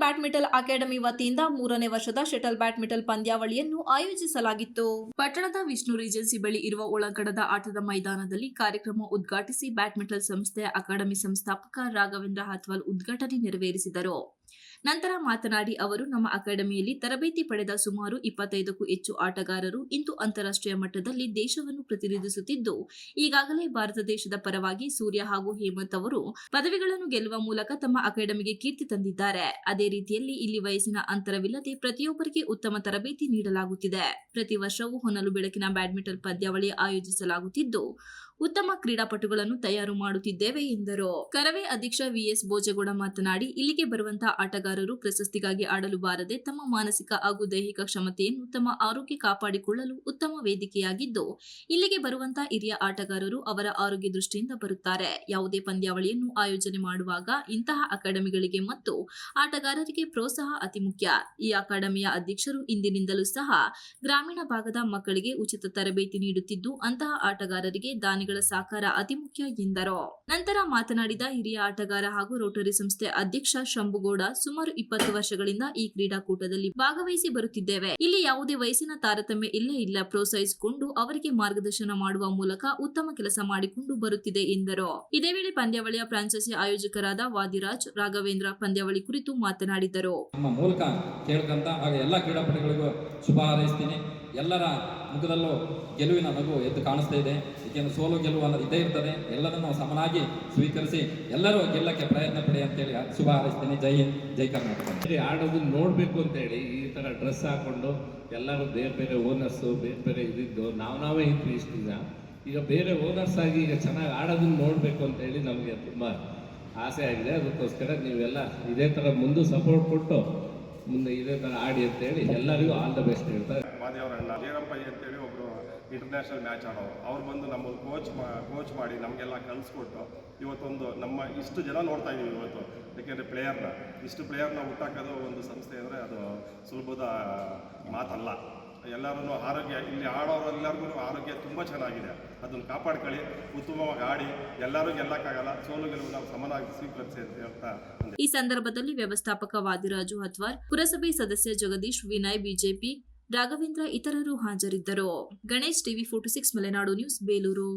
Badminton academy ವತಿಯಿಂದ ಮೂರನೇ ವರ್ಷದ ಶಟಲ್ ಬ್ಯಾಡ್ಮಿಂಟನ್ ಪಂದ್ಯಾವಳಿಯನ್ನು ಆಯೋಜಿಸಲಾಗಿತ್ತು. ಪಟ್ಟಣದ ವಿಷ್ಣು ರೀಜೆನ್ಸಿ ಬಳಿ ಇರುವ ಒಳಗಡದ ಆಟದ ಮೈದಾನದಲ್ಲಿ ಕಾರ್ಯಕ್ರಮ ಉದ್ಘಾಟಿಸಿ ಬ್ಯಾಡ್ಮಿಂಟನ್ ಸಂಸ್ಥೆಯ ಅಕಾಡೆಮಿ ಸಂಸ್ಥಾಪಕ ರಾಘವೇಂದ್ರ ಹತ್ವಾಲ್ ಉದ್ಘಾಟನೆ ನೆರವೇರಿಸಿದರು. ನಂತರ ಮಾತನಾಡಿ ಅವರು, ನಮ್ಮ ಅಕಾಡೆಮಿಯಲ್ಲಿ ತರಬೇತಿ ಪಡೆದ ಸುಮಾರು ಇಪ್ಪತ್ತೈದಕ್ಕೂ ಹೆಚ್ಚು ಆಟಗಾರರು ಇಂದು ಅಂತಾರಾಷ್ಟ್ರೀಯ ಮಟ್ಟದಲ್ಲಿ ದೇಶವನ್ನು ಪ್ರತಿನಿಧಿಸುತ್ತಿದ್ದು, ಈಗಾಗಲೇ ಭಾರತ ದೇಶದ ಪರವಾಗಿ ಸೂರ್ಯ ಹಾಗೂ ಹೇಮಂತ್ ಅವರು ಪದವಿಗಳನ್ನು ಗೆಲ್ಲುವ ಮೂಲಕ ತಮ್ಮ ಅಕಾಡೆಮಿಗೆ ಕೀರ್ತಿ ತಂದಿದ್ದಾರೆ. ಅದೇ ರೀತಿಯಲ್ಲಿ ಇಲ್ಲಿ ವಯಸ್ಸಿನ ಅಂತರವಿಲ್ಲದೆ ಪ್ರತಿಯೊಬ್ಬರಿಗೆ ಉತ್ತಮ ತರಬೇತಿ ನೀಡಲಾಗುತ್ತಿದೆ. ಪ್ರತಿ ವರ್ಷವೂ ಹೊನಲು ಬೆಳಕಿನ ಬ್ಯಾಡ್ಮಿಂಟನ್ ಪಂದ್ಯಾವಳಿ ಆಯೋಜಿಸಲಾಗುತ್ತಿದ್ದು ಉತ್ತಮ ಕ್ರೀಡಾಪಟುಗಳನ್ನು ತಯಾರು ಮಾಡುತ್ತಿದ್ದೇವೆ ಎಂದರು. ಕರವೇ ಅಧ್ಯಕ್ಷ ವಿಎಸ್ ಭೋಜಗೌಡ ಮಾತನಾಡಿ, ಇಲ್ಲಿಗೆ ಬರುವಂತಹ ಆಟಗಾರರು ಪ್ರಶಸ್ತಿಗಾಗಿ ಆಡಲು ಬಾರದೆ ತಮ್ಮ ಮಾನಸಿಕ ಹಾಗೂ ದೈಹಿಕ ಕ್ಷಮತೆಯನ್ನು ತಮ್ಮ ಆರೋಗ್ಯ ಕಾಪಾಡಿಕೊಳ್ಳಲು ಉತ್ತಮ ವೇದಿಕೆಯಾಗಿದ್ದು, ಇಲ್ಲಿಗೆ ಬರುವಂತಹ ಹಿರಿಯ ಆಟಗಾರರು ಅವರ ಆರೋಗ್ಯ ದೃಷ್ಟಿಯಿಂದ ಬರುತ್ತಾರೆ. ಯಾವುದೇ ಪಂದ್ಯಾವಳಿಯನ್ನು ಆಯೋಜನೆ ಮಾಡುವಾಗ ಇಂತಹ ಅಕಾಡೆಮಿಗಳಿಗೆ ಮತ್ತು ಆಟಗಾರರಿಗೆ ಪ್ರೋತ್ಸಾಹ ಅತಿ ಮುಖ್ಯ. ಈ ಅಕಾಡೆಮಿಯ ಅಧ್ಯಕ್ಷರು ಇಂದಿನಿಂದಲೂ ಸಹ ಗ್ರಾಮೀಣ ಭಾಗದ ಮಕ್ಕಳಿಗೆ ಉಚಿತ ತರಬೇತಿ ನೀಡುತ್ತಿದ್ದು, ಅಂತಹ ಆಟಗಾರರಿಗೆ ದಾನಿಗಳ ಸಹಕಾರ ಅತಿ ಮುಖ್ಯ ಎಂದರು. ನಂತರ ಮಾತನಾಡಿದ ಹಿರಿಯ ಆಟಗಾರ ಹಾಗೂ ರೋಟರಿ ಸಂಸ್ಥೆ ಅಧ್ಯಕ್ಷ ಶಂಭುಗೌಡ, ಸುಮಾರು ಇಪ್ಪತ್ತು ವರ್ಷಗಳಿಂದ ಈ ಕ್ರೀಡಾಕೂಟದಲ್ಲಿ ಭಾಗವಹಿಸಿ ಬರುತ್ತಿದ್ದೇವೆ. ಇಲ್ಲಿ ಯಾವುದೇ ವಯಸ್ಸಿನ ತಾರತಮ್ಯ ಇಲ್ಲೇ ಇಲ್ಲ. ಪ್ರೋತ್ಸಾಹಿಸಿಕೊಂಡು ಅವರಿಗೆ ಮಾರ್ಗದರ್ಶನ ಮಾಡುವ ಮೂಲಕ ಉತ್ತಮ ಕೆಲಸ ಮಾಡಿಕೊಂಡು ಬರುತ್ತಿದೆ ಎಂದರು. ಇದೇ ವೇಳೆ ಪಂದ್ಯಾವಳಿಯ ಫ್ರಾಂಚೈಸಿ ಆಯೋಜಕರಾದ ವಾದಿರಾಜ್, ರಾಘವೇಂದ್ರ ಪಂದ್ಯಾವಳಿ ಕುರಿತು ಮಾತನಾಡಿದರು. ನಮ್ಮ ಮೂಲಕ ಕೇಳ್ಕೊಂತ ಹಾಗೆ ಕ್ರೀಡಾಪಟುಗಳಿಗೂ ಶುಭ ಹಾರೈಸ್ತೀನಿ. ಎಲ್ಲರ ಮುಖದಲ್ಲೂ ಗೆಲುವಿನ ನಗು ಎದ್ದು ಕಾಣಿಸ್ತಾ ಇದೆ. ಏಕೆಂದ್ರೆ ಸೋಲು ಗೆಲುವು ಅನ್ನೋದು ಇದ್ದೇ ಇರ್ತದೆ. ಎಲ್ಲರನ್ನು ಸಮನಾಗಿ ಸ್ವೀಕರಿಸಿ ಎಲ್ಲರೂ ಗೆಲ್ಲಕ್ಕೆ ಪ್ರಯತ್ನ ಪಡಿ ಅಂತೇಳಿ ಶುಭ ಹಾರೈಸ್ತೀನಿ. ಜೈ ಹಿಂದ್, ಜೈ ಕರ್ನಾಟಕ. ಆಡೋದು ಆಡೋದನ್ನ ನೋಡಬೇಕು ಅಂತೇಳಿ ಈ ಥರ ಡ್ರೆಸ್ ಹಾಕೊಂಡು ಎಲ್ಲರೂ ಬೇರೆ ಬೇರೆ ಓನರ್ಸು ಬೇರೆ ಬೇರೆ ಇದಿದ್ದು, ನಾವು ನಾವೇ ಇದ್ವಿ ಇಷ್ಟು ಈಗ ಬೇರೆ ಓನರ್ಸ್ ಆಗಿ ಈಗ ಚೆನ್ನಾಗಿ ಆಡೋದನ್ನ ನೋಡಬೇಕು ಅಂತೇಳಿ ನಮಗೆ ತುಂಬ ಆಸೆ ಆಗಿದೆ. ಅದಕ್ಕೋಸ್ಕರ ನೀವೆಲ್ಲ ಇದೇ ಥರ ಮುಂದೆ ಸಪೋರ್ಟ್ ಕೊಟ್ಟು ಮುಂದೆ ಇದೇ ಥರ ಆಡಿ ಅಂತೇಳಿ ಎಲ್ಲರಿಗೂ ಆಲ್ ದ ಬೆಸ್ಟ್ ಹೇಳ್ತಾರೆ ಮಾದೇವರಣ್ಣ ಅಂತ ಅಂತೇಳಿ ಒಬ್ಬರು ಇಂಟರ್ನ್ಯಾಷನಲ್ ಮ್ಯಾಚ್ ಆಡೋರು. ಅವ್ರು ಬಂದು ನಮ್ಮನ್ನು ಕೋಚ್ ಮಾ ಕೋಚ್ ಮಾಡಿ ನಮಗೆಲ್ಲ ಕಲಿಸ್ಕೊಟ್ಟು ಇವತ್ತೊಂದು ನಮ್ಮ ಇಷ್ಟು ಜನ ನೋಡ್ತಾ ಇದ್ದೀವಿ ಇವತ್ತು, ಯಾಕೆಂದರೆ ಪ್ಲೇಯರ್ನ ಇಷ್ಟು ಪ್ಲೇಯರ್ನ ಹುಟ್ಟಾಕೋದು ಒಂದು ಸಂಸ್ಥೆ ಅಂದರೆ ಅದು ಸುಲಭದ ಮಾತಲ್ಲ. ಎಲ್ಲರೂ ಆರೋಗ್ಯ, ಇಲ್ಲಿ ಆಡೋರೆಲ್ಲರಿಗೂ ಆರೋಗ್ಯ ತುಂಬ ಚೆನ್ನಾಗಿದೆ. ಅದನ್ನು ಕಾಪಾಡ್ಕೊಳ್ಳಿ, ಉತ್ತಮವಾಗಿ ಆಡಿ, ಎಲ್ಲರೂ ಗೆಲ್ಲಕ್ಕಾಗಲ್ಲ, ಸೋಲು ಗೆಲುವು ನಾವು ಸಮನಾಗಿ ಸ್ವೀಕರಿಸಿ ಅಂತ ಹೇಳ್ತಾ ಈ ಸಂದರ್ಭದಲ್ಲಿ ವ್ಯವಸ್ಥಾಪಕ ವಾದಿರಾಜು ಹತ್ವಾರ್, ಪುರಸಭೆ ಸದಸ್ಯ ಜಗದೀಶ್ ವಿನಯ್, ಬಿಜೆಪಿ ರಾಘವೇಂದ್ರ ಇತರರು ಹಾಜರಿದ್ದರು. Ganesh TV forty six Malenadu news Belur.